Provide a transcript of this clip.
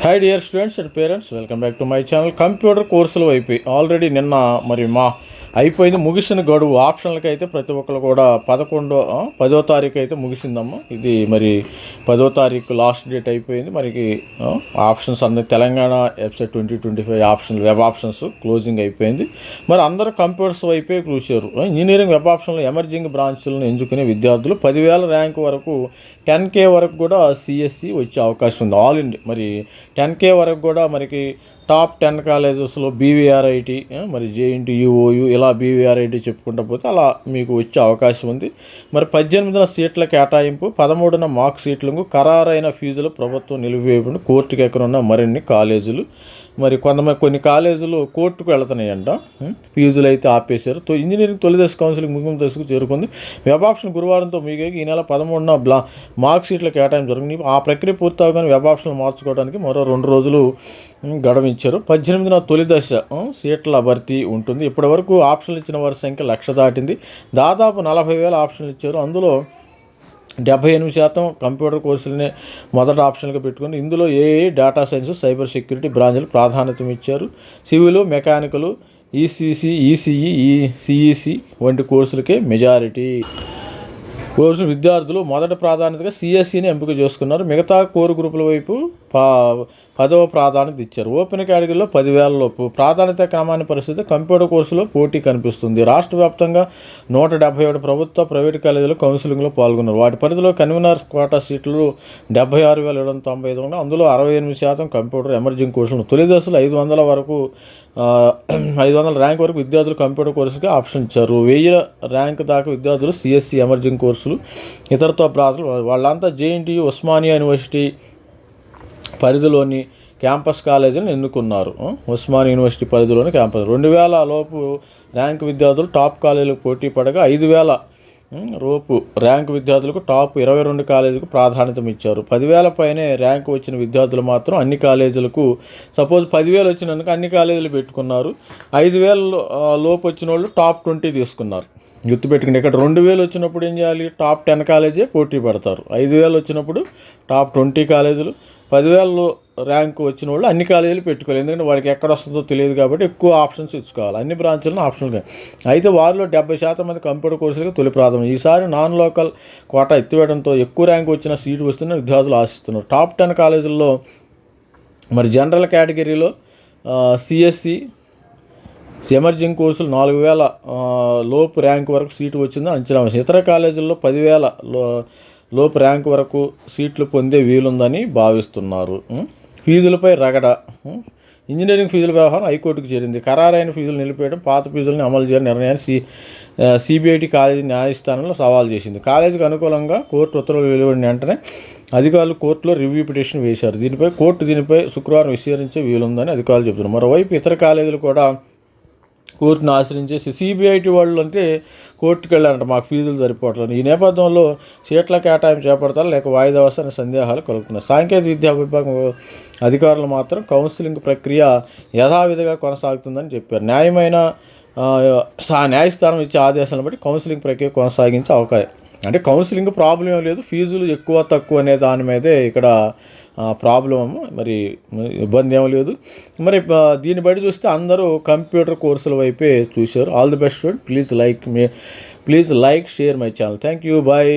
Hi dear students and parents welcome back to my channel computer కోర్సులు వైపు already నిన్న మరి మా అయిపోయింది ముగిసిన గడువు. ఆప్షన్లకి అయితే ప్రతి ఒక్కరు కూడా పదకొండో పదో తారీఖు అయితే ముగిసిందమ్మా. ఇది మరి పదో తారీఖు లాస్ట్ డేట్ అయిపోయింది. మనకి ఆప్షన్స్ అందరి Telangana website twenty twenty five option web options closing అయిపోయింది. మరి అందరూ కంప్యూటర్స్ వైపే చూశారు. ఇంజనీరింగ్ వెబ్ ఆప్షన్లో ఎమర్జింగ్ బ్రాంచ్లను ఎంచుకునే విద్యార్థులు పదివేల ర్యాంక్ వరకు టెన్ కే వరకు కూడా సిఎస్సి వచ్చే అవకాశం ఉంది. ఆల్ ఇండియా మరి టెన్ కే వరకు కూడా మనకి టాప్ టెన్ కాలేజెస్లో బీవీఆర్ఐటి మరి జేఎన్టీయూఓయు ఇలా బీవీఆర్ఐటి చెప్పుకుంటూ పోతే అలా మీకు వచ్చే అవకాశం ఉంది. మరి పద్దెనిమిదిన సీట్ల కేటాయింపు పదమూడున మార్క్ సీట్లకు ఖరారైన ఫీజులు ప్రభుత్వం నిలిపివేయకుండా కోర్టుకు ఎక్కడున్న మరిన్ని కాలేజీలు. మరి కొంతమంది కొన్ని కాలేజీలు కోర్టుకు వెళుతున్నాయంట. ఫీజులు అయితే ఆపేశారు. తో ఇంజనీరింగ్ తొలి దశ కౌన్సిలింగ్ ముగింపు దశకు చేరుకుంది. వెబ్ ఆప్షన్ గురువారంతో మీకు ఈ నెల పదమూడున బ్లా మార్క్ షీట్ల కేటాయింపు జరిగింది ఆ ప్రక్రియ పూర్తవగానే వెబ్ ఆప్షన్ మార్చుకోవడానికి మరో రెండు రోజులు గడవించారు ఇచ్చారు పద్దెనిమిదిన తొలి దశ సీట్ల భర్తీ ఉంటుంది. ఇప్పటి వరకు ఆప్షన్లు ఇచ్చిన వారి సంఖ్య లక్ష దాటింది. దాదాపు నలభై వేల ఆప్షన్లు ఇచ్చారు. అందులో డెబ్బై ఎనిమిది శాతం కంప్యూటర్ కోర్సులనే మొదటి ఆప్షన్గా పెట్టుకుని ఇందులో ఏఏ డేటా సైన్స్ సైబర్ సెక్యూరిటీ బ్రాంచ్లు ప్రాధాన్యత ఇచ్చారు. సివిల్ మెకానికల్ ఈసీసీ ఈసీఈ ఈ సిఈసి వంటి కోర్సులకే మెజారిటీ. కోర్సు విద్యార్థులు మొదటి ప్రాధాన్యతగా సిఎస్సిని ఎంపిక చేసుకున్నారు. మిగతా కోర్ గ్రూపుల వైపు పా పదవ ప్రాధాన్యత ఇచ్చారు. ఓపెన్ కేటగిరీలో పదివేల లోపు ప్రాధాన్యత క్రమాన్ని పరిస్థితి కంప్యూటర్ కోర్సులో పోటీ కనిపిస్తుంది. రాష్ట్ర వ్యాప్తంగా నూట డెబ్బై ఏడు ప్రభుత్వ ప్రైవేట్ కాలేజీలు కౌన్సిలింగ్లో పాల్గొన్నారు. వాటి పరిధిలో కన్వీనర్ కోటా సీట్లు డెబ్బై ఆరు వేల ఏడు వందల తొంభై ఐదు ఉన్నాయి. అందులో అరవై ఎనిమిది శాతం కంప్యూటర్ ఎమర్జింగ్ కోర్సులు తొలి దశలో ఐదు వందల వరకు ఐదు వందల ర్యాంక్ వరకు విద్యార్థులు కంప్యూటర్ కోర్సుకి ఆప్షన్ ఇచ్చారు. వెయ్యి ర్యాంక్ దాకా విద్యార్థులు సిఎస్సి ఎమర్జింగ్ కోర్సులు ఇతరతో ప్రాంతాలు వాళ్ళంతా జేఎన్టీయు ఉస్మానియా యూనివర్సిటీ పరిధిలోని క్యాంపస్ కాలేజీని ఎన్నుకున్నారు. ఉస్మానియా ఉస్మాన్ యూనివర్సిటీ పరిధిలోని క్యాంపస్. రెండు వేల లోపు ర్యాంక్ విద్యార్థులు టాప్ కాలేజీలకు పోటీ పడగా ఐదు వేల రోపు. ర్యాంక్ విద్యార్థులకు టాప్ ఇరవై రెండు కాలేజీలకు ప్రాధాన్యత ఇచ్చారు. పదివేల పైనే ర్యాంక్ వచ్చిన విద్యార్థులు మాత్రం అన్ని కాలేజీలకు సపోజ్ పదివేలు వచ్చినందుకు అన్ని కాలేజీలు పెట్టుకున్నారు. ఐదు వేల లోపు వచ్చిన వాళ్ళు టాప్ ట్వంటీ తీసుకున్నారు. గుర్తుపెట్టుకుని ఇక్కడ రెండు వేలు వచ్చినప్పుడు ఏం చేయాలి? టాప్ టెన్ కాలేజే పోటీ పడతారు. ఐదు వేలు వచ్చినప్పుడు టాప్ ట్వంటీ కాలేజీలు పదివేలలో ర్యాంక్ వచ్చిన వాళ్ళు అన్ని కాలేజీలు పెట్టుకోవాలి. ఎందుకంటే వాళ్ళకి ఎక్కడ వస్తుందో తెలియదు కాబట్టి ఎక్కువ ఆప్షన్స్ ఇచ్చుకోవాలి. అన్ని బ్రాంచ్లను ఆప్షన్గా అయితే వారిలో డెబ్బై శాతం మంది కంప్యూటర్ కోర్సులకు తొలి ప్రాధాన్యం. ఈసారి నాన్ లోకల్ కోటా ఎత్తివేయడంతో ఎక్కువ ర్యాంక్ వచ్చిన సీటు వస్తుందని విద్యార్థులు ఆశిస్తున్నారు. టాప్ టెన్ కాలేజీల్లో మరి జనరల్ కేటగిరీలో సిఎస్సి ఎమర్జింగ్ కోర్సులు నాలుగు వేల లోపు ర్యాంక్ వరకు సీటు వచ్చిందని అంచనా వేసింది. ఇతర కాలేజీల్లో పదివేల లో లోపు ర్యాంక్ వరకు సీట్లు పొందే వీలుందని భావిస్తున్నారు. ఫీజులపై రగడ. ఇంజనీరింగ్ ఫీజుల వ్యవహారం హైకోర్టుకు చేరింది. ఖరారైన ఫీజులు నిలిపేయడం పాత ఫీజులను అమలు చేయని నిర్ణయాన్ని సి సిబిఐటి కాలేజీ న్యాయస్థానంలో సవాల్ చేసింది. కాలేజీకి అనుకూలంగా కోర్టు ఉత్తర్వులు వెలువడిన వెంటనే అధికారులు కోర్టులో రివ్యూ పిటిషన్ వేశారు. దీనిపై కోర్టు దీనిపై శుక్రవారం విచారించే వీలుందని అధికారులు చెబుతున్నారు. మరోవైపు ఇతర కాలేజీలు కూడా కోర్టును ఆశ్రయించేసి సిబిఐటి వాళ్ళు అంటే కోర్టుకు వెళ్ళారంట మాకు ఫీజులు సరిపోవట్లేదు. ఈ నేపథ్యంలో సీట్ల కేటాయింపు చేపడతారు లేక వాయిదా వస్తారనే సందేహాలు కలుగుతున్నాయి. సాంకేతిక విద్యా విభాగం అధికారులు మాత్రం కౌన్సిలింగ్ ప్రక్రియ యథావిధిగా కొనసాగుతుందని చెప్పారు. న్యాయమైన స్థా- న్యాయస్థానం ఇచ్చే ఆదేశాలను బట్టి కౌన్సిలింగ్ ప్రక్రియ కొనసాగించే అవకాశం అంటే కౌన్సిలింగ్ ప్రాబ్లం ఏం లేదు ఫీజులు ఎక్కువ తక్కువ అనే దాని మీదే ఇక్కడ ప్రాబ్లం మరి ఇబ్బంది ఏం లేదు. మరి దీన్ని బట్టి చూస్తే అందరూ కంప్యూటర్ కోర్సుల వైపే చూశారు. All the best student please like me please like share my channel thank you bye